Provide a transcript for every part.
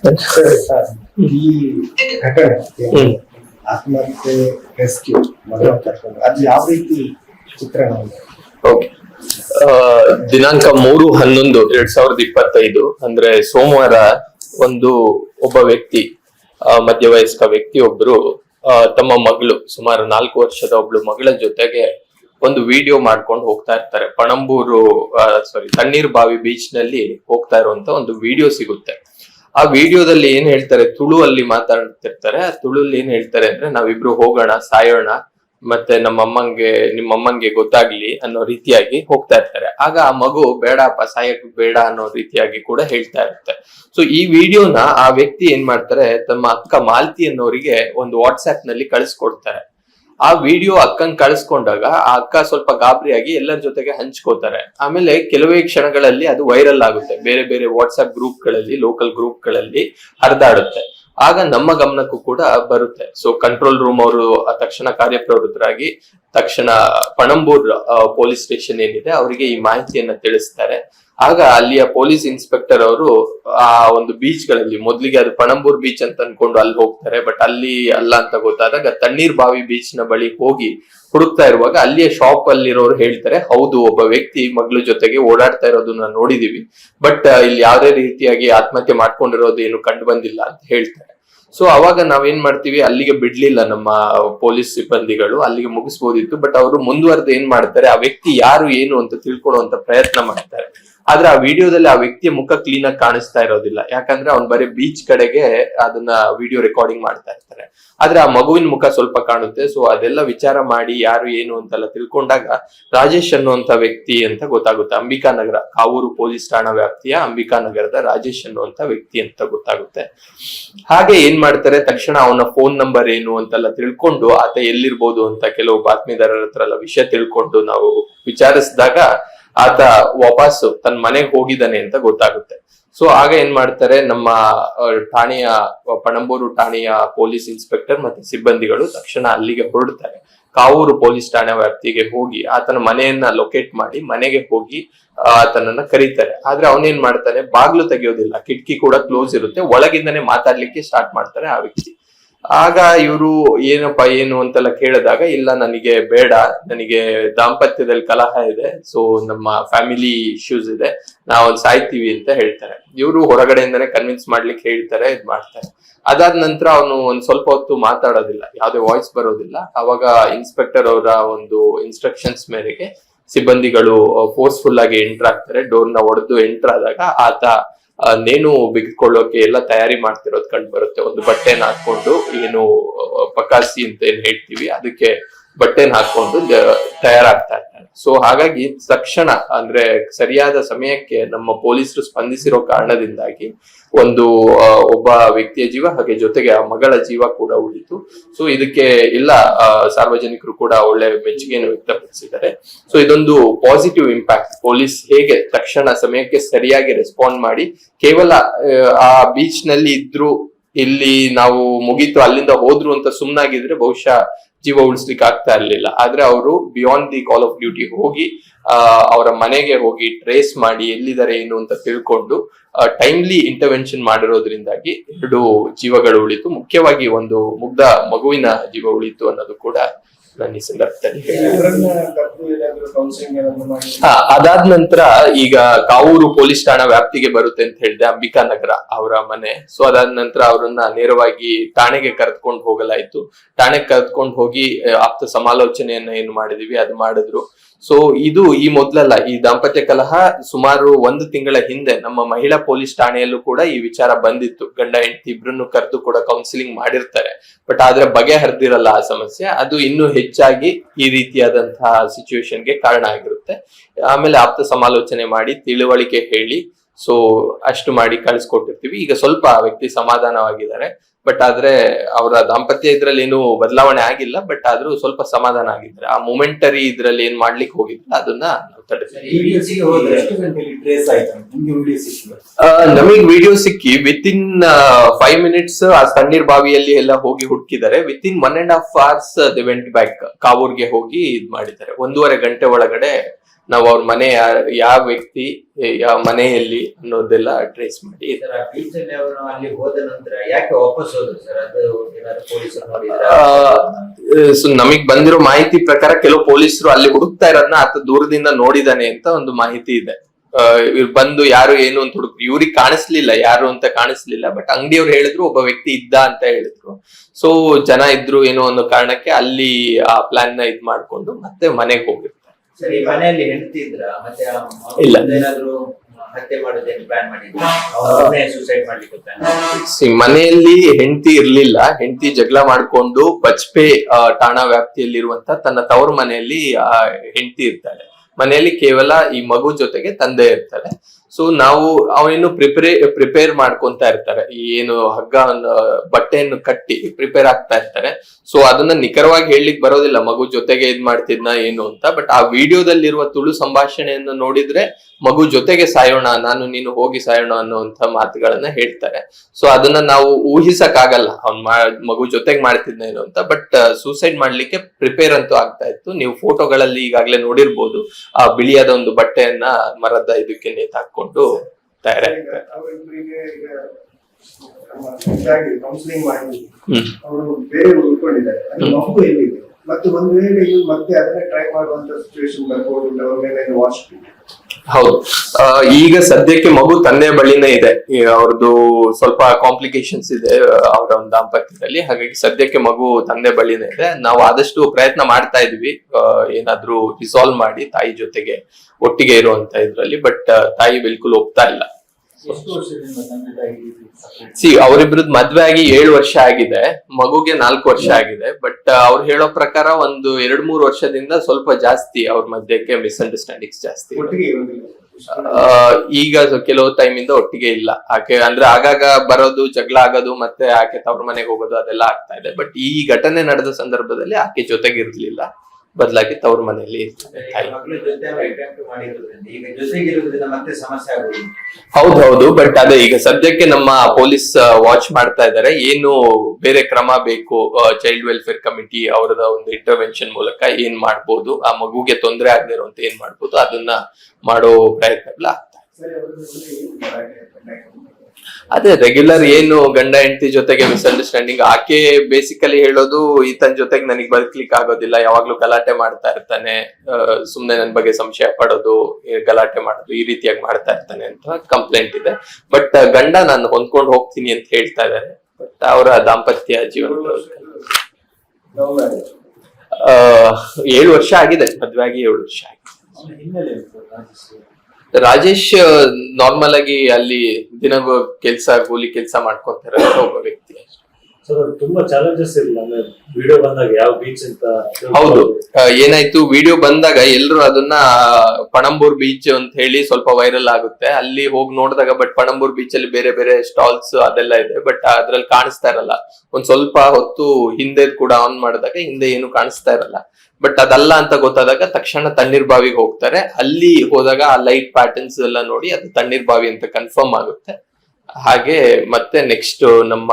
ಸರಿ ಸರ್ ಈ ಘಟನೆ ಹ್ಮ್. ಆತ್ಮಹತ್ಯೆ ರೆಸ್ಕ್ಯೂ ಮಗಳ ಕರ್ಕೊಂಡು. ಅದು ಯಾವ ರೀತಿ ಚಿತ್ರಣ ಇದೆ? ಓಕೆ ದಿನಾಂಕ ಮೂರು ಹನ್ನೊಂದು ಎರಡ್ ಸಾವಿರದ ಇಪ್ಪತ್ತೈದು. ಅಂದ್ರೆ ಸೋಮವಾರ ಒಂದು ಒಬ್ಬ ವ್ಯಕ್ತಿ ಮಧ್ಯವಯಸ್ಕ ವ್ಯಕ್ತಿ ಒಬ್ರು ತಮ್ಮ ಮಗಳು ಸುಮಾರು ನಾಲ್ಕು ವರ್ಷದ ಒಬ್ಳು ಮಗಳ ಜೊತೆಗೆ ಒಂದು ವಿಡಿಯೋ ಮಾಡ್ಕೊಂಡು ಹೋಗ್ತಾ ಇರ್ತಾರೆ. ಪಣಂಬೂರು ಸಾರಿ ತಣ್ಣೀರ್ ಬಾವಿ ಬೀಚ್ನಲ್ಲಿ ಹೋಗ್ತಾ ಇರುವಂತ ಒಂದು ವಿಡಿಯೋ ಸಿಗುತ್ತೆ. ಆ ವಿಡಿಯೋದಲ್ಲಿ ಏನ್ ಹೇಳ್ತಾರೆ, ತುಳು ಅಲ್ಲಿ ಮಾತಾಡ್ತಿರ್ತಾರೆ. ಆ ತುಳುಲ್ಲಿ ಏನ್ ಹೇಳ್ತಾರೆ ಅಂದ್ರೆ, ನಾವಿಬ್ರು ಹೋಗೋಣ, ಸಾಯೋಣ, ಮತ್ತೆ ನಮ್ಮಮ್ಮಂಗೆ, ನಿಮ್ಮಮ್ಮಂಗೆ ಗೊತ್ತಾಗ್ಲಿ ಅನ್ನೋ ರೀತಿಯಾಗಿ ಹೋಗ್ತಾ ಇರ್ತಾರೆ. ಆಗ ಆ ಮಗು, ಬೇಡಪ್ಪ, ಸಾಯಕ್ ಬೇಡ ಅನ್ನೋ ರೀತಿಯಾಗಿ ಕೂಡ ಹೇಳ್ತಾ ಇರುತ್ತೆ. ಸೊ ಈ ವಿಡಿಯೋನ ಆ ವ್ಯಕ್ತಿ ಏನ್ ಮಾಡ್ತಾರೆ, ತಮ್ಮ ಅಕ್ಕ ಮಾಲ್ತಿ ಅನ್ನೋರಿಗೆ ಒಂದು ವಾಟ್ಸ್ಆಪ್ನಲ್ಲಿ ಕಳಿಸ್ಕೊಡ್ತಾರೆ. ಆ ವಿಡಿಯೋ ಅಕ್ಕಂಗ್ ಕಳಿಸ್ಕೊಂಡಾಗ ಆ ಅಕ್ಕ ಸ್ವಲ್ಪ ಗಾಬರಿಯಾಗಿ ಎಲ್ಲರ ಜೊತೆಗೆ ಹಂಚ್ಕೋತಾರೆ. ಆಮೇಲೆ ಕೆಲವೇ ಕ್ಷಣಗಳಲ್ಲಿ ಅದು ವೈರಲ್ ಆಗುತ್ತೆ. ಬೇರೆ ಬೇರೆ ವಾಟ್ಸ್ಆಪ್ ಗ್ರೂಪ್ಗಳಲ್ಲಿ ಲೋಕಲ್ ಗ್ರೂಪ್ಗಳಲ್ಲಿ ಹರಿದಾಡುತ್ತೆ. ಆಗ ನಮ್ಮ ಗಮನಕ್ಕೂ ಕೂಡ ಬರುತ್ತೆ. ಸೊ ಕಂಟ್ರೋಲ್ ರೂಮ್ ಅವರು ತಕ್ಷಣ ಕಾರ್ಯಪ್ರವೃತ್ತರಾಗಿ, ತಕ್ಷಣ ಪಣಂಬೂರ್ ಪೊಲೀಸ್ ಸ್ಟೇಷನ್ ಏನಿದೆ, ಅವರಿಗೆ ಈ ಮಾಹಿತಿಯನ್ನ ತಿಳಿಸ್ತಾರೆ. ಆಗ ಅಲ್ಲಿಯ ಪೊಲೀಸ್ ಇನ್ಸ್ಪೆಕ್ಟರ್ ಅವರು, ಆ ಒಂದು ಬೀಚ್ಗಳಲ್ಲಿ, ಮೊದ್ಲಿಗೆ ಅದು ಪಣಂಬೂರ್ ಬೀಚ್ ಅಂತ ಅನ್ಕೊಂಡು ಅಲ್ಲಿ ಹೋಗ್ತಾರೆ ಬಟ್ ಅಲ್ಲಿ ಅಲ್ಲ ಅಂತ ಗೊತ್ತಾದಾಗ ತಣ್ಣೀರ್ ಬಾವಿ ಬೀಚ್ನ ಬಳಿ ಹೋಗಿ ಹುಡುಕ್ತಾ ಇರುವಾಗ ಅಲ್ಲಿಯ ಶಾಪ್ ಅಲ್ಲಿರೋರು ಹೇಳ್ತಾರೆ, ಹೌದು, ಒಬ್ಬ ವ್ಯಕ್ತಿ ಮಗಳ ಜೊತೆಗೆ ಓಡಾಡ್ತಾ ಇರೋದನ್ನ ನೋಡಿದೀವಿ ಬಟ್ ಇಲ್ಲಿ ಯಾವುದೇ ರೀತಿಯಾಗಿ ಆತ್ಮಹತ್ಯೆ ಮಾಡ್ಕೊಂಡಿರೋದು ಏನು ಕಂಡು ಬಂದಿಲ್ಲ ಅಂತ ಹೇಳ್ತಾರೆ. ಸೊ ಅವಾಗ ನಾವೇನ್ ಮಾಡ್ತೀವಿ, ಅಲ್ಲಿಗೆ ಬಿಡ್ಲಿಲ್ಲ ನಮ್ಮ ಪೊಲೀಸ್ ಸಿಬ್ಬಂದಿಗಳು, ಅಲ್ಲಿಗೆ ಮುಗಿಸ್ಬೋದಿತ್ತು ಬಟ್ ಅವರು ಮುಂದುವರೆದು ಏನ್ ಮಾಡ್ತಾರೆ, ಆ ವ್ಯಕ್ತಿ ಯಾರು, ಏನು ಅಂತ ತಿಳ್ಕೊಳ್ಳುವಂತ ಪ್ರಯತ್ನ ಮಾಡ್ತಾರೆ. ಆದ್ರೆ ಆ ವಿಡಿಯೋದಲ್ಲಿ ಆ ವ್ಯಕ್ತಿಯ ಮುಖ ಕ್ಲೀನ್ ಆಗಿ ಕಾಣಿಸ್ತಾ ಇರೋದಿಲ್ಲ. ಯಾಕಂದ್ರೆ ಅವ್ನ್ ಬರೀ ಬೀಚ್ ಕಡೆಗೆ ಅದನ್ನ ವಿಡಿಯೋ ರೆಕಾರ್ಡಿಂಗ್ ಮಾಡ್ತಾ ಇರ್ತಾರೆ. ಆದ್ರೆ ಆ ಮಗುವಿನ ಮುಖ ಸ್ವಲ್ಪ ಕಾಣುತ್ತೆ. ಸೊ ಅದೆಲ್ಲ ವಿಚಾರ ಮಾಡಿ ಯಾರು ಏನು ಅಂತೆಲ್ಲ ತಿಳ್ಕೊಂಡಾಗ ರಾಜೇಶ್ ಅನ್ನುವಂತ ವ್ಯಕ್ತಿ ಅಂತ ಗೊತ್ತಾಗುತ್ತೆ. ಅಂಬಿಕಾ ನಗರ, ಕಾವೂರು ಪೊಲೀಸ್ ಠಾಣಾ ವ್ಯಾಪ್ತಿಯ ಅಂಬಿಕಾ ನಗರದ ರಾಜೇಶ್ ಅನ್ನುವಂತ ವ್ಯಕ್ತಿ ಅಂತ ಗೊತ್ತಾಗುತ್ತೆ. ಹಾಗೆ ಏನ್ ಮಾಡ್ತಾರೆ? ತಕ್ಷಣ ಅವನ ಫೋನ್ ನಂಬರ್ ಏನು ಅಂತೆಲ್ಲ ತಿಳ್ಕೊಂಡು ಆತ ಎಲ್ಲಿರ್ಬೋದು ಅಂತ ಕೆಲವು ಬಾತ್ಮೀದಾರರ ಹತ್ರ ಎಲ್ಲ ವಿಷಯ ತಿಳ್ಕೊಂಡು ನಾವು ವಿಚಾರಿಸಿದಾಗ ಆತ ವಾಪಸ್ ತನ್ನ ಮನೆಗೆ ಹೋಗಿದ್ದಾನೆ ಅಂತ ಗೊತ್ತಾಗುತ್ತೆ. ಸೊ ಆಗ ಏನ್ ಮಾಡ್ತಾರೆ, ನಮ್ಮ ಠಾಣೆಯ, ಪಣಂಬೂರು ಠಾಣೆಯ ಪೊಲೀಸ್ ಇನ್ಸ್ಪೆಕ್ಟರ್ ಮತ್ತೆ ಸಿಬ್ಬಂದಿಗಳು ತಕ್ಷಣ ಅಲ್ಲಿಗೆ ಹೊರಡ್ತಾರೆ. ಕಾವೂರು ಪೊಲೀಸ್ ಠಾಣೆ ವ್ಯಾಪ್ತಿಗೆ ಹೋಗಿ ಆತನ ಮನೆಯನ್ನ ಲೊಕೇಟ್ ಮಾಡಿ ಮನೆಗೆ ಹೋಗಿ ಆತನನ್ನ ಕರೀತಾರೆ. ಆದ್ರೆ ಅವನೇನ್ ಮಾಡ್ತಾನೆ, ಬಾಗ್ಲು ತೆಗೆಯೋದಿಲ್ಲ. ಕಿಟಕಿ ಕೂಡ ಕ್ಲೋಸ್ ಇರುತ್ತೆ. ಒಳಗಿಂದನೇ ಮಾತಾಡ್ಲಿಕ್ಕೆ ಸ್ಟಾರ್ಟ್ ಮಾಡ್ತಾರೆ ಆ ವ್ಯಕ್ತಿ. ಆಗ ಇವರು ಏನಪ್ಪ, ಏನು ಅಂತೆಲ್ಲ ಕೇಳಿದಾಗ, ಇಲ್ಲ, ನನಗೆ ಬೇಡ, ನನಗೆ ದಾಂಪತ್ಯದಲ್ಲಿ ಕಲಹ ಇದೆ ಸೊ ನಮ್ಮ ಫ್ಯಾಮಿಲಿ ಇಶ್ಯೂಸ್ ಇದೆ ನಾವ್ ಸಾಯ್ತೀವಿ ಅಂತ ಹೇಳ್ತಾರೆ. ಇವರು ಹೊರಗಡೆಯಿಂದನೇ ಕನ್ವಿನ್ಸ್ ಮಾಡ್ಲಿಕ್ಕೆ ಹೇಳ್ತಾರೆ, ಇದ್ ಮಾಡ್ತಾರೆ. ಅದಾದ ನಂತರ ಅವನು ಒಂದ್ ಸ್ವಲ್ಪ ಹೊತ್ತು ಮಾತಾಡೋದಿಲ್ಲ, ಯಾವುದೇ ವಾಯ್ಸ್ ಬರೋದಿಲ್ಲ. ಅವಾಗ ಇನ್ಸ್ಪೆಕ್ಟರ್ ಅವರ ಒಂದು ಇನ್ಸ್ಟ್ರಕ್ಷನ್ಸ್ ಮೇರೆಗೆ ಸಿಬ್ಬಂದಿಗಳು ಫೋರ್ಸ್ಫುಲ್ ಆಗಿ ಎಂಟರ್ ಆಗ್ತಾರೆ. ಡೋರ್ನ ಒಡೆದು ಎಂಟರ್ ಆದಾಗ ಆತ ನೇಣು ಬಿಗಿದ್ಕೊಳ್ಳೋಕೆ ಎಲ್ಲ ತಯಾರಿ ಮಾಡ್ತಿರೋದು ಕಂಡು ಬರುತ್ತೆ. ಒಂದು ಬಟ್ಟೆನ ಹಾಕೊಂಡು ಏನು ಪಕಾಸಿ ಅಂತ ಏನ್ ಹೇಳ್ತೀವಿ, ಅದಕ್ಕೆ ಬಟ್ಟೆನ ಹಾಕೊಂಡು ದ- ತಯಾರಾಗ್ತಾ ಇರ್ತಾನೆ ಸೊ ಹಾಗಾಗಿ ತಕ್ಷಣ ಅಂದ್ರೆ ಸರಿಯಾದ ಸಮಯಕ್ಕೆ ನಮ್ಮ ಪೊಲೀಸರು ಸ್ಪಂದಿಸಿರೋ ಕಾರಣದಿಂದಾಗಿ ಒಂದು ಒಬ್ಬ ವ್ಯಕ್ತಿಯ ಜೀವ ಹಾಗೆ ಜೊತೆಗೆ ಆ ಮಗಳ ಜೀವ ಕೂಡ ಉಳಿತು. ಸೊ ಇದಕ್ಕೆ ಎಲ್ಲ ಸಾರ್ವಜನಿಕರು ಕೂಡ ಒಳ್ಳೆ ಮೆಚ್ಚುಗೆಯನ್ನು ವ್ಯಕ್ತಪಡಿಸಿದ್ದಾರೆ. ಸೊ ಇದೊಂದು ಪಾಸಿಟಿವ್ ಇಂಪ್ಯಾಕ್ಟ್ ಪೊಲೀಸ್ ಹೇಗೆ ತಕ್ಷಣ ಸಮಯಕ್ಕೆ ಸರಿಯಾಗಿ ರೆಸ್ಪಾಂಡ್ ಮಾಡಿ ಕೇವಲ ಆ, ಬೀಚ್ನಲ್ಲಿ ಇದ್ರು ಇಲ್ಲಿ ನಾವು ಮುಗೀತು ಅಲ್ಲಿಂದ ಹೋದ್ರು ಅಂತ ಸುಮ್ನಾಗಿದ್ರೆ ಬಹುಶಃ ಜೀವ ಉಳಿಸ್ಲಿಕ್ಕೆ ಆಗ್ತಾ ಇರಲಿಲ್ಲ. ಆದ್ರೆ ಅವರು beyond the call of duty ಹೋಗಿ ಅವರ ಮನೆಗೆ ಹೋಗಿ ಟ್ರೇಸ್ ಮಾಡಿ ಎಲ್ಲಿದ್ದಾರೆ, ಏನು ಅಂತ ತಿಳ್ಕೊಂಡು ಟೈಮ್ಲಿ ಇಂಟರ್ವೆನ್ಷನ್ ಮಾಡಿರೋದ್ರಿಂದಾಗಿ ಎರಡು ಜೀವಗಳು ಉಳಿತು. ಮುಖ್ಯವಾಗಿ ಒಂದು ಮುಗ್ಧ ಮಗುವಿನ ಜೀವ ಉಳಿತು ಅನ್ನೋದು ಕೂಡ ನಾನು ಈ ಸಂದರ್ಭದಲ್ಲಿ ಹಾ ಅದಾದ ನಂತರ ಈಗ ಕಾವೂರು ಪೊಲೀಸ್ ಠಾಣಾ ವ್ಯಾಪ್ತಿಗೆ ಬರುತ್ತೆ ಅಂತ ಹೇಳಿದೆ ಅಂಬಿಕಾ ನಗರ ಅವರ ಮನೆ. ಸೊ ಅದಾದ ನಂತರ ಅವರನ್ನ ನೇರವಾಗಿ ಠಾಣೆಗೆ ಕರೆದುಕೊಂಡು ಹೋಗಲಾಯ್ತು. ಠಾಣೆಗೆ ಕರೆದುಕೊಂಡು ಹೋಗಿ ಆಪ್ತ ಸಮಾಲೋಚನೆಯನ್ನ ಏನು ಮಾಡಿದೀವಿ ಅದು ಮಾಡಿದ್ರು. ಸೊ ಇದು ಈ ಮೊದ್ಲಲ್ಲ, ಈ ದಾಂಪತ್ಯ ಕಲಹ ಸುಮಾರು ಒಂದು ತಿಂಗಳ ಹಿಂದೆ ನಮ್ಮ ಮಹಿಳಾ ಪೊಲೀಸ್ ಠಾಣೆಯಲ್ಲೂ ಕೂಡ ಈ ವಿಚಾರ ಬಂದಿತ್ತು. ಗಂಡ, ಹೆಂಡತಿ ಇಬ್ಬರನ್ನು ಕರೆದು ಕೂಡ ಕೌನ್ಸಿಲಿಂಗ್ ಮಾಡಿರ್ತಾರೆ. ಬಟ್ ಆದ್ರೆ ಬಗೆಹರಿದಿರಲ್ಲ ಆ ಸಮಸ್ಯೆ. ಅದು ಇನ್ನೂ ಹೆಚ್ಚಾಗಿ ಈ ರೀತಿಯಾದಂತಹ ಸಿಚುವೇಶನ್ಗೆ ಕಾರಣ ಆಗಿರುತ್ತೆ. ಆಮೇಲೆ ಆಪ್ತ ಸಮಾಲೋಚನೆ ಮಾಡಿ ತಿಳುವಳಿಕೆ ಹೇಳಿ ಸೊ ಅಷ್ಟು ಮಾಡಿ ಕಳಿಸ್ಕೊಟ್ಟಿರ್ತೀವಿ. ಈಗ ಸ್ವಲ್ಪ ಆ ವ್ಯಕ್ತಿ ಸಮಾಧಾನವಾಗಿದ್ದಾರೆ. ಬಟ್ ಆದ್ರೆ ಅವರ ದಾಂಪತ್ಯ ಇದ್ರಲ್ಲಿ ಏನು ಬದಲಾವಣೆ ಆಗಿಲ್ಲ. ಬಟ್ ಆದ್ರೂ ಸ್ವಲ್ಪ ಸಮಾಧಾನ ಆಗಿದ್ದಾರೆ. ಆ ಮೊಮೆಂಟರಿ ಇದ್ರಲ್ಲಿ ಏನ್ ಮಾಡ್ಲಿಕ್ಕೆ ಹೋಗಿದ್ರು ಅದನ್ನ ನಾವು ಸಿಕ್ಕಿಲ್ಲ ನಮಗೆ ವಿಡಿಯೋ ಸಿಕ್ಕಿ ವಿತ್ ಇನ್ ಫೈವ್ ಮಿನಿಟ್ಸ್ ಆ ತಣ್ಣೀರ್ ಬಾವಿಯಲ್ಲಿ ಎಲ್ಲ ಹೋಗಿ ಹುಡುಕಿದ್ದಾರೆ. Within one and half hours they went back ಕಾವೂರ್ಗೆ ಹೋಗಿ ಇದ್ ಮಾಡಿದ್ದಾರೆ. ಒಂದೂವರೆ ಗಂಟೆ ಒಳಗಡೆ ನಾವು ಅವ್ರ ಮನೆ ಯಾವ ವ್ಯಕ್ತಿ ಯಾವ ಮನೆಯಲ್ಲಿ ಅನ್ನೋದೆಲ್ಲ ಟ್ರೇಸ್ ಮಾಡಿ. ಸರ್ ಆ ಅಲ್ಲಿ ಅವರು ಅಲ್ಲಿ ಹೋದ ನಂತರ ಯಾಕೆ ವಾಪಸ್ ಹೋದ್ರು ಸರ್? ಅದು ಏನಾದ್ರು ಪೊಲೀಸರು ನೋಡಿದ್ರ? ಸೊ ನಮಗ್ ಬಂದಿರೋ ಮಾಹಿತಿ ಪ್ರಕಾರ ಕೆಲವು ಪೊಲೀಸರು ಅಲ್ಲಿ ಹುಡುಕ್ತಾ ಇರೋದನ್ನ ಆತ ದೂರದಿಂದ ನೋಡಿದಾನೆ ಅಂತ ಒಂದು ಮಾಹಿತಿ ಇದೆ. ಇವ್ರು ಬಂದು ಯಾರು ಏನು ಅಂತ ಹುಡುಕ್ ಇವ್ರಿಗೆ ಕಾಣಿಸ್ಲಿಲ್ಲ ಯಾರು ಅಂತ ಕಾಣಿಸ್ಲಿಲ್ಲ ಬಟ್ ಅಂಗಡಿಯವ್ರು ಹೇಳಿದ್ರು ಒಬ್ಬ ವ್ಯಕ್ತಿ ಇದ್ದ ಅಂತ ಹೇಳಿದ್ರು. ಸೊ ಜನ ಇದ್ರು ಏನೋ ಅನ್ನೋ ಕಾರಣಕ್ಕೆ ಅಲ್ಲಿ ಆ ಪ್ಲಾನ್ನ ಇದ್ ಮಾಡ್ಕೊಂಡು ಮತ್ತೆ ಮನೆಗೆ ಹೋಗಿರ್ತಾರೆ ಸರ್ ಮನೆಯಲ್ಲಿ ಹೆಂಡತಿ ಇದ್ರ ಮತ್ತೆ ಆ ಮಗು ಇಲ್ಲ. ಏನಾದ್ರು ಹತ್ಯೆ ಮಾಡೋದೇನು ಪ್ಲಾನ್ ಮಾಡಿದ್ರ? ಅವರನ್ನೇ ಸೂಸೈಡ್ ಮಾಡ್ಲಿಕ್ಕೆ ಪ್ಲಾನ್ ಸಿ ಮನೆಯಲ್ಲಿ ಹೆಂಡತಿ ಇರ್ಲಿಲ್ಲ. ಹೆಂಡತಿ ಜಗಳ ಮಾಡ್ಕೊಂಡು ಬಜ್ಪೆ ಠಾಣಾ ವ್ಯಾಪ್ತಿಯಲ್ಲಿರುವಂತ ತನ್ನ ತವರು ಮನೆಯಲ್ಲಿ ಆ ಹೆಂಡತಿ ಇರ್ತಾಳೆ. ಮನೆಯಲ್ಲಿ ಕೇವಲ ಈ ಮಗು ಜೊತೆಗೆ ತಂದೆ ಇರ್ತಾರೆ ಸೊ ನಾವು ಅವನಿನ್ನು ಪ್ರಿಪೇರ್ ಪ್ರಿಪೇರ್ ಮಾಡ್ಕೊಂತ ಇರ್ತಾರೆ. ಏನು ಹಗ್ಗ ಬಟ್ಟೆಯನ್ನು ಕಟ್ಟಿ ಪ್ರಿಪೇರ್ ಆಗ್ತಾ ಇರ್ತಾರೆ. ಸೊ ಅದನ್ನ ನಿಖರವಾಗಿ ಹೇಳಲಿಕ್ಕೆ ಬರೋದಿಲ್ಲ. ಮಗು ಜೊತೆಗೆ ಇದ್ ಮಾಡ್ತಿದ್ನ, ಏನು ಅಂತ. ಬಟ್ ಆ ವಿಡಿಯೋದಲ್ಲಿರುವ ತುಳು ಸಂಭಾಷಣೆಯನ್ನು ನೋಡಿದ್ರೆ ಮಗು ಜೊತೆಗೆ ಸಾಯೋಣ, ನಾನು ನೀನು ಹೋಗಿ ಸಾಯೋಣ ಅನ್ನುವಂತ ಮಾತುಗಳನ್ನ ಹೇಳ್ತಾರೆ. ಸೊ ಅದನ್ನ ನಾವು ಊಹಿಸಕ್ ಆಗಲ್ಲ ಅವ್ನ್ ಮಗು ಜೊತೆಗೆ ಮಾಡ್ತಿದ್ನ ಏನು ಅಂತ. ಬಟ್ ಸೂಸೈಡ್ ಮಾಡ್ಲಿಕ್ಕೆ ಪ್ರಿಪೇರ್ ಅಂತೂ ಆಗ್ತಾ ಇತ್ತು. ನೀವು ಫೋಟೋಗಳಲ್ಲಿ ಈಗಾಗಲೇ ನೋಡಿರ್ಬೋದು. ಆ ಬಿಳಿಯಾದ ಒಂದು ಬಟ್ಟೆಯನ್ನ ಮರದ ಇದಕ್ಕೆ ನೇತಾಕೊಂಡು ತಯಾರಾಗ್ತಾರೆ ಕೌನ್ಸಿಲಿಂಗ್ ಮಾಡಿ ಅವರು ಬೇರೆ ಉಳ್ಕೊಂಡಿದ್ದಾರೆ ಅದು ಮಗು ಎಲ್ಲಿದೆ? ಮತ್ತು ಒಂದು ವೇಳೆ ಮತ್ತೆ ಅದನ್ನ ಟ್ರೈ ಮಾಡುವಂತ ಸಿಚುವೇಶನ್ ವಾಶ್ ಹೌದು. ಈಗ ಸದ್ಯಕ್ಕೆ ಮಗು ತಂದೆ ಬಳಿನೇ ಇದೆ. ಅವ್ರದ್ದು ಸ್ವಲ್ಪ ಕಾಂಪ್ಲಿಕೇಶನ್ಸ್ ಇದೆ ಅವರ ಒಂದು ದಾಂಪತ್ಯದಲ್ಲಿ. ಹಾಗಾಗಿ ಸದ್ಯಕ್ಕೆ ಮಗು ತಂದೆ ಬಳಿನೇ ಇದೆ. ನಾವು ಆದಷ್ಟು ಪ್ರಯತ್ನ ಮಾಡ್ತಾ ಇದ್ವಿ. ಏನಾದ್ರೂ ರಿಸಾಲ್ವ್ ಮಾಡಿ ತಾಯಿ ಜೊತೆಗೆ ಒಟ್ಟಿಗೆ ಇರುವಂತ ಇದ್ರಲ್ಲಿ. ಬಟ್ ತಾಯಿ ಬಿಲ್ಕುಲ್ ಒಪ್ತಾ ಇಲ್ಲ. ಸಿ ಅವರಿಬ್ರದ್ ಮದ್ವೆ ಆಗಿ ಏಳು ವರ್ಷ ಆಗಿದೆ ಮಗುಗೆ ನಾಲ್ಕು ವರ್ಷ ಆಗಿದೆ ಬಟ್ ಅವ್ರು ಹೇಳೋ ಪ್ರಕಾರ ಒಂದು ಎರಡ್ ಮೂರು ವರ್ಷದಿಂದ ಸ್ವಲ್ಪ ಜಾಸ್ತಿ ಅವ್ರ ಮಧ್ಯಕ್ಕೆ ಮಿಸ್ಅಂಡರ್ಸ್ಟ್ಯಾಂಡಿಂಗ್ಸ್ ಜಾಸ್ತಿ. ಈಗ ಕೆಲವು ಟೈಮ್ ಇಂದ ಒಟ್ಟಿಗೆ ಇಲ್ಲ. ಆಕೆ ಅಂದ್ರೆ ಆಗಾಗ ಬರೋದು ಜಗಳ ಆಗೋದು ಮತ್ತೆ ಆಕೆ ತವ್ರ ಮನೆಗೆ ಹೋಗೋದು ಅದೆಲ್ಲ ಆಗ್ತಾ ಇದೆ. ಬಟ್ ಈ ಘಟನೆ ನಡೆದ ಸಂದರ್ಭದಲ್ಲಿ ಆಕೆ ಜೊತೆಗೆ ಇರ್ಲಿಲ್ಲ ಬದಲಾಗಿ ತವ್ರ ಮನೆಯಲ್ಲಿ ಹೌದು ಹೌದು ಬಟ್ ಅದೇ ಈಗ ಸದ್ಯಕ್ಕೆ ನಮ್ಮ ಪೊಲೀಸ್ ವಾಚ್ ಮಾಡ್ತಾ ಇದ್ದಾರೆ. ಏನು ಬೇರೆ ಕ್ರಮ ಬೇಕು ಚೈಲ್ಡ್ ವೆಲ್ಫೇರ್ ಕಮಿಟಿ ಅವರದ ಒಂದು ಇಂಟರ್ವೆನ್ಷನ್ ಮೂಲಕ ಏನ್ ಮಾಡ್ಬೋದು ಆ ಮಗುಗೆ ತೊಂದರೆ ಆಗದೆ ಇರುವಂತ ಏನ್ ಮಾಡ್ಬೋದು ಅದನ್ನ ಮಾಡೋ ಪ್ರಯತ್ನಗಳು ಆಗ್ತಾ ಅದೇ ರೆಗ್ಯುಲರ್ ಏನು ಗಂಡ ಹೆಂಡತಿ ಜೊತೆಗೆ ಮಿಸ್ಅಂಡರ್ಸ್ಟ್ಯಾಂಡಿಂಗ್ ಆಕೆ ಬೇಸಿಕಲಿ ಹೇಳೋದು ಈತನ ಜೊತೆಗೆ ನನಗೆ ಬದುಕ್ಲಿಕ್ಕೆ ಆಗೋದಿಲ್ಲ. ಯಾವಾಗ್ಲೂ ಗಲಾಟೆ ಮಾಡ್ತಾ ಇರ್ತಾನೆ. ಸುಮ್ನೆ ನನ್ ಬಗ್ಗೆ ಸಂಶಯ ಪಡೋದು ಗಲಾಟೆ ಮಾಡೋದು, ಈ ರೀತಿಯಾಗಿ ಮಾಡ್ತಾ ಇರ್ತಾನೆ ಅಂತ ಕಂಪ್ಲೇಂಟ್ ಇದೆ. ಬಟ್ ಗಂಡ ನಾನು ಹೊಂದ್ಕೊಂಡು ಹೋಗ್ತೀನಿ ಅಂತ ಹೇಳ್ತಾ ಇದ್ದಾರೆ ಬಟ್ ಅವರ ದಾಂಪತ್ಯ ಜೀವನ ಏಳು ವರ್ಷ ಆಗಿದೆ. ಮದ್ವೆ ಆಗಿ ಏಳು ವರ್ಷ ಆಗಿದೆ. ರಾಜೇಶ್ ನಾರ್ಮಲ್ ಆಗಿ ಅಲ್ಲಿ ದಿನ ಕೆಲಸ ಕೂಲಿ ಕೆಲಸ ಮಾಡ್ಕೊಂತಾರೆ ಒಬ್ಬ ವ್ಯಕ್ತಿ. ಸರ್ ತುಂಬಾ ಚಾಲೆಂಜಸ್ ಇಲ್ಲ ವಿಡಿಯೋ ಬಂದಾಗ ಯಾವ ಬೀಚ್ ಅಂತ ಹೌದು. ಏನಾಯ್ತು ವಿಡಿಯೋ ಬಂದಾಗ ಎಲ್ರು ಅದನ್ನ ಪಣಂಬೂರ್ ಬೀಚ್ ಅಂತ ಹೇಳಿ ಸ್ವಲ್ಪ ವೈರಲ್ ಆಗುತ್ತೆ. ಅಲ್ಲಿ ಹೋಗಿ ನೋಡಿದಾಗ ಬಟ್ ಪಣಂಬೂರ್ ಬೀಚ್ ಅಲ್ಲಿ ಬೇರೆ ಬೇರೆ ಸ್ಟಾಲ್ಸ್ ಅದೆಲ್ಲ ಇದೆ ಬಟ್ ಅದ್ರಲ್ಲಿ ಕಾಣಿಸ್ತಾ ಇರಲ್ಲ. ಒಂದ್ ಸ್ವಲ್ಪ ಹೊತ್ತು ಹಿಂದೆ ಕೂಡ ಆನ್ ಮಾಡಿದಾಗ ಹಿಂದೆ ಏನು ಕಾಣಿಸ್ತಾ ಇರಲ್ಲ. ಬಟ್ ಅದಲ್ಲ ಅಂತ ಗೊತ್ತಾದಾಗ ತಕ್ಷಣ ತಣ್ಣೀರ್ ಬಾವಿಗೆ ಹೋಗ್ತಾರೆ. ಅಲ್ಲಿ ಹೋದಾಗ ಆ ಲೈಟ್ ಪ್ಯಾಟರ್ನ್ಸ್ ಎಲ್ಲ ನೋಡಿ ಅದು ತಣ್ಣೀರ್ ಬಾವಿ ಅಂತ ಕನ್ಫರ್ಮ್ ಆಗುತ್ತೆ. ಹಾಗೆ ಮತ್ತೆ ನೆಕ್ಸ್ಟ್ ನಮ್ಮ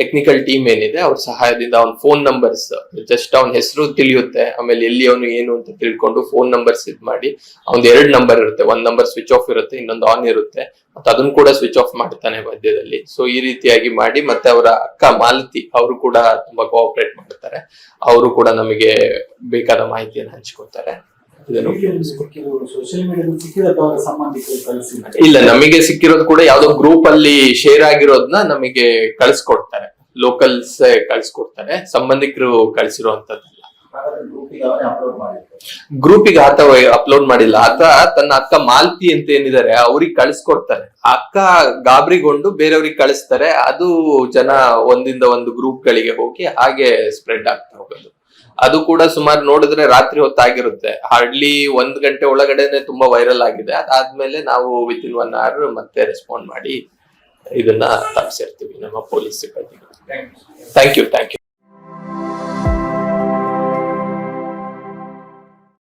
ಟೆಕ್ನಿಕಲ್ ಟೀಮ್ ಏನಿದೆ, ಅವ್ರ ಸಹಾಯದಿಂದ ಅವ್ನ ಫೋನ್ ನಂಬರ್ಸ್ ಜಸ್ಟ್ ಅವನ ಹೆಸರು ತಿಳಿಯುತ್ತೆ, ಆಮೇಲೆ ಎಲ್ಲಿ ಅವನು ಏನು ಅಂತ ತಿಳ್ಕೊಂಡು ಫೋನ್ ನಂಬರ್ಸ್ ಇದ್ ಮಾಡಿ ಅವ್ನ್ ಎರಡ್ ನಂಬರ್ ಇರುತ್ತೆ, ಒಂದ್ ನಂಬರ್ ಸ್ವಿಚ್ ಆಫ್ ಇರುತ್ತೆ, ಇನ್ನೊಂದು ಆನ್ ಇರುತ್ತೆ, ಮತ್ತೆ ಅದನ್ನ ಕೂಡ ಸ್ವಿಚ್ ಆಫ್ ಮಾಡ್ತಾನೆ ಮಧ್ಯದಲ್ಲಿ. ಸೊ ಈ ರೀತಿಯಾಗಿ ಮಾಡಿ, ಮತ್ತೆ ಅವರ ಅಕ್ಕ ಮಾಲತಿ, ಅವರು ಕೂಡ ತುಂಬಾ ಕೋಆಪರೇಟ್ ಮಾಡ್ತಾರೆ. ಅವರು ಕೂಡ ನಮಗೆ ಬೇಕಾದ ಮಾಹಿತಿಯನ್ನು ಹಂಚ್ಕೊತಾರೆ ಇದನ್ನು ಸೋಷಿಯಲ್ ಮೀಡಿಯಾದಲ್ಲಿ ಸಿಕ್ಕಿದ ಅಥವಾ ಸಂಬಂಧಿಕರು ಕಳಿಸಿ ಇಲ್ಲ ನಮಗೆ ಸಿಕ್ಕಿರೋದು ಕೂಡ ಯಾವ್ದೋ ಗ್ರೂಪ್ ಅಲ್ಲಿ ಶೇರ್ ಆಗಿರೋದನ್ನ ನಮಗೆ ಕಳಿಸ್ಕೊಡ್ತಾರೆ. ಲೋಕಲ್ಸ್ ಕಳಿಸ್ಕೊಡ್ತಾರೆ. ಸಂಬಂಧಿಕರು ಕಳಿಸಿರುವಂತದ್ದಲ್ಲ ಗ್ರೂಪಿಗೆ ಆತ ಅಪ್ಲೋಡ್ ಮಾಡಿಲ್ಲ. ಆತ ತನ್ನ ಅಕ್ಕ ಮಾಲ್ತಿ ಅಂತ ಏನಿದ್ದಾರೆ ಅವ್ರಿಗೆ ಕಳಿಸ್ಕೊಡ್ತಾರೆ. ಅಕ್ಕ ಗಾಬರಿಗೊಂಡು ಬೇರೆಯವ್ರಿಗೆ ಕಳಿಸ್ತಾರೆ. ಅದು ಜನ ಒಂದಿಂದ ಒಂದು ಗ್ರೂಪ್ ಗಳಿಗೆ ಹೋಗಿ ಹಾಗೆ ಸ್ಪ್ರೆಡ್ ಆಗ್ತಾ ಹೋಗೋದು. ಅದು ಕೂಡ ಸುಮಾರು ನೋಡಿದ್ರೆ ರಾತ್ರಿ ಹೊತ್ತಾಗಿರುತ್ತೆ. ಹಾರ್ಡ್ಲಿ ಒಂದ್ ಗಂಟೆ ಒಳಗಡೆನೆ ತುಂಬಾ ವೈರಲ್ ಆಗಿದೆ. ಅದಾದ್ಮೇಲೆ ನಾವು ವಿತ್ ಇನ್ ಒನ್ ಅವರ್ ಮತ್ತೆ ರೆಸ್ಪಾಂಡ್ ಮಾಡಿ ಇದನ್ನ ತಪ್ಪಿಸಿರ್ತೀವಿ ನಮ್ಮ ಪೊಲೀಸ್ ಸಿಬ್ಬಂದಿಗೆ. Thank you thank you thank you